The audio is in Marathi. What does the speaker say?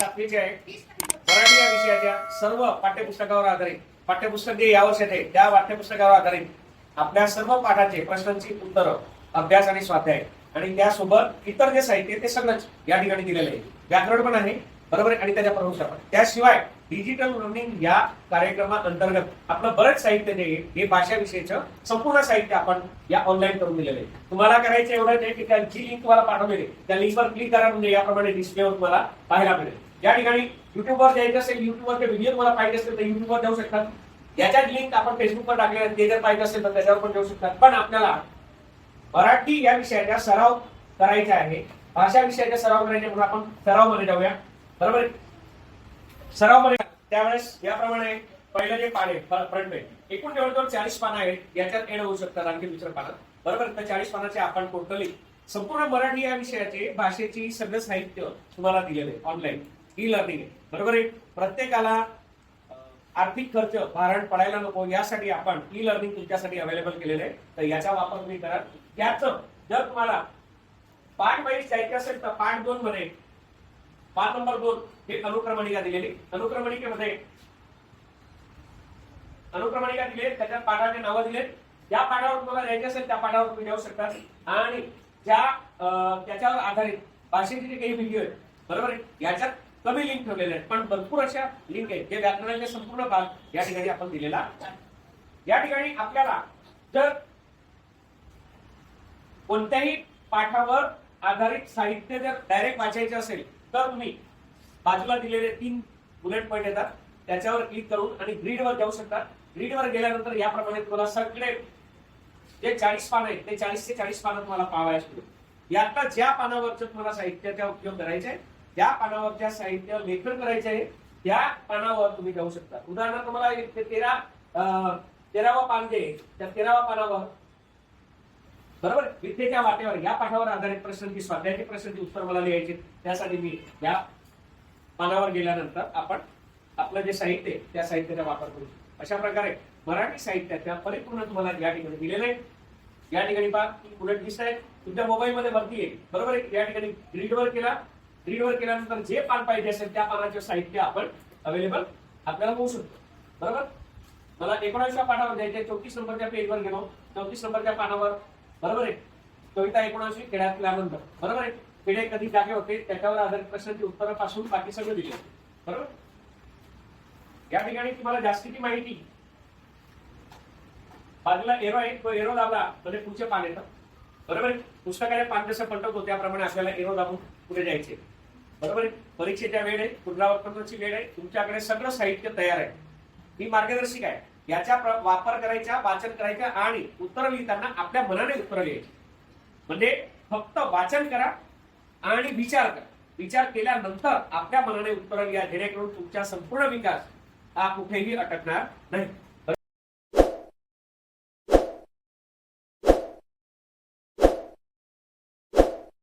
बातमीचे आहे. मराठी या विषयाच्या सर्व पाठ्यपुस्तकावर आधारित. पाठ्यपुस्तक जे या आहे त्या पाठ्यपुस्तकावर आधारित. आपल्या सर्व पाठाचे प्रश्नांची उत्तरं अभ्यास आणि स्वाध्याय. आणि त्यासोबत इतर जे साहित्य ते सगळंच या ठिकाणी दिलेलं आहे. व्याकरण पण आहे बरोबर आहे? आणि त्याच्या प्रमुख त्याशिवाय डिजिटल लर्निंग या कार्यक्रमाअंतर्गत आपलं बरंच साहित्य जे हे भाषा विषयीचं संपूर्ण साहित्य आपण या ऑनलाईन करून दिलेलं आहे. तुम्हाला करायचं एवढंच आहे की त्यांची लिंक तुम्हाला पाठवलेली त्या लिंकवर क्लिक करा म्हणजे याप्रमाणे डिस्प्लेवर तुम्हाला पाहायला मिळेल. या ठिकाणी युट्यूबवर द्यायचं असेल युट्यूबवर व्हिडिओ तुम्हाला पाहिजे असेल तर युट्यूबवर जाऊ शकतात. याच्या लिंक आपण फेसबुकवर टाकले ते जर पाहिजे असेल तर त्याच्यावर पण जाऊ शकतात. पण आपल्याला मराठी या विषयाचा सराव करायचा आहे. भाषा विषयाचा सराव करायचा म्हणून आपण सरावमध्ये जाऊया. बरोबर आहे? सरावमध्ये त्यावेळेस याप्रमाणे पहिलं जे पान आहे फ्रंट पेज एकूण जवळजवळ चाळीस पानं आहेत याच्यात एड होऊ शकतात आणखी दुसरं पानात बरोबर तर चाळीस पानाचे आपण टोटली संपूर्ण मराठी या विषयाचे भाषेची सगळं साहित्य तुम्हाला दिलेलं आहे ऑनलाईन ई लर्निंग आहे. बरोबर आहे? प्रत्येकाला आर्थिक खर्च भारण पडायला नको यासाठी आपण e ई लर्निंग तुमच्यासाठी अवेलेबल केलेलं आहे. तर याचा वापर तुम्ही करा. याचं जर तुम्हाला पार्ट वाईज जायचे असेल तर पार्ट दोन मध्ये पाठ नंबर दोन. हे अनुक्रमणिका दिलेली. अनुक्रमणिकेमध्ये अनुक्रमणिका दिली त्याच्या पाठाचे नावं दिले ज्या पाठावर तुम्हाला जायचे असेल त्या पाठावर तुम्ही जाऊ शकता. आणि ज्या त्याच्यावर आधारित भाषेचे जे काही व्हिडिओ आहेत बरोबर आहे? याच्यात कमी लिंक ठेवलेले आहेत. पण भरपूर अशा लिंक आहेत. जे व्याकरणाचे संपूर्ण भाग या ठिकाणी आपण दिलेला या ठिकाणी आपल्याला जर कोणत्याही पाठावर आधारित साहित्य जर डायरेक्ट वाचायचे असेल तर तुम्ही? बाजूला दिलेले तीन बुलेट पॉईंट येतात. त्याच्यावर क्लिक करून आणि ग्रीडवर जाऊ शकता. ग्रीडवर गेल्यानंतर याप्रमाणे तुम्हाला सगळे जे चाळीस पानं आहेत ते चाळीस ते चाळीस पानं तुम्हाला पाहायला मिळतील यातला ज्या पानावरचं तुम्हाला साहित्याचा उपयोग करायचा आहे त्या पानावरच्या साहित्य लेखन करायचे आहे त्या पानावर तुम्ही जाऊ शकता. उदाहरणार्थ तुम्हाला तेरा तेरावा पान जे त्या तेराव्या पानावर बरोबर? विद्येच्या वाटेवर या पाठावर आधारित प्रश्नांची स्वाध्यायचे प्रश्नांची उत्तर मला लिहायचे त्यासाठी मी या पानावर गेल्यानंतर आपण आपलं जे साहित्य आहे त्या साहित्याचा वापर करू. शकतो अशा प्रकारे मराठी साहित्याच्या परिपूर्ण तुम्हाला या ठिकाणी दिलेलं आहे या ठिकाणी पहा उलट दिसत आहे तुमच्या मोबाईलमध्ये वरती आहे. बरोबर आहे? या ठिकाणी ग्रीडवर केला. ग्रीडवर केल्यानंतर जे पान पाहिजे असेल त्या पानाचे साहित्य आपण अवेलेबल आपल्याला होऊ शकतो. बरोबर? मला एकोणावीसव्या पानावर द्यायचे चौतीस नंबरच्या पेजवर गेलो. चौतीस नंबरच्या पानावर बरोबर आहे? कविता एकोणावीसवी खेड्यातल्या आनंद बरोबर आहे? खेडे कधी जागे होते त्याच्यावर आधारित प्रश्नांची उत्तरापासून बाकी सगळं दिले. बरोबर? या ठिकाणी तुम्हाला जास्तीची माहिती. बाजूला एरो आहे तो एरो दाबला म्हणजे पुढचे पान येतं. बरोबर आहे? पुस्तकाने पान जसं पलटवतो त्याप्रमाणे आपल्याला एरो दाबून पुढे जायचे. बरोबर आहे? परीक्षेच्या वेळ आहे पुनरावर्तनाची वेळ आहे. तुमच्याकडे सगळं साहित्य तयार आहे. ही मार्गदर्शिका आहे. याचा वापर करायचा वाचन करायचा आणि उत्तर लिहिताना आपल्या मनाने उत्तर लिहायची. म्हणजे फक्त वाचन करा आणि विचार करा. विचार केल्यानंतर आपल्या मनाने उत्तर लिहा जेणेकरून तुमचा संपूर्ण विकास हा कुठेही अटकणार नाही.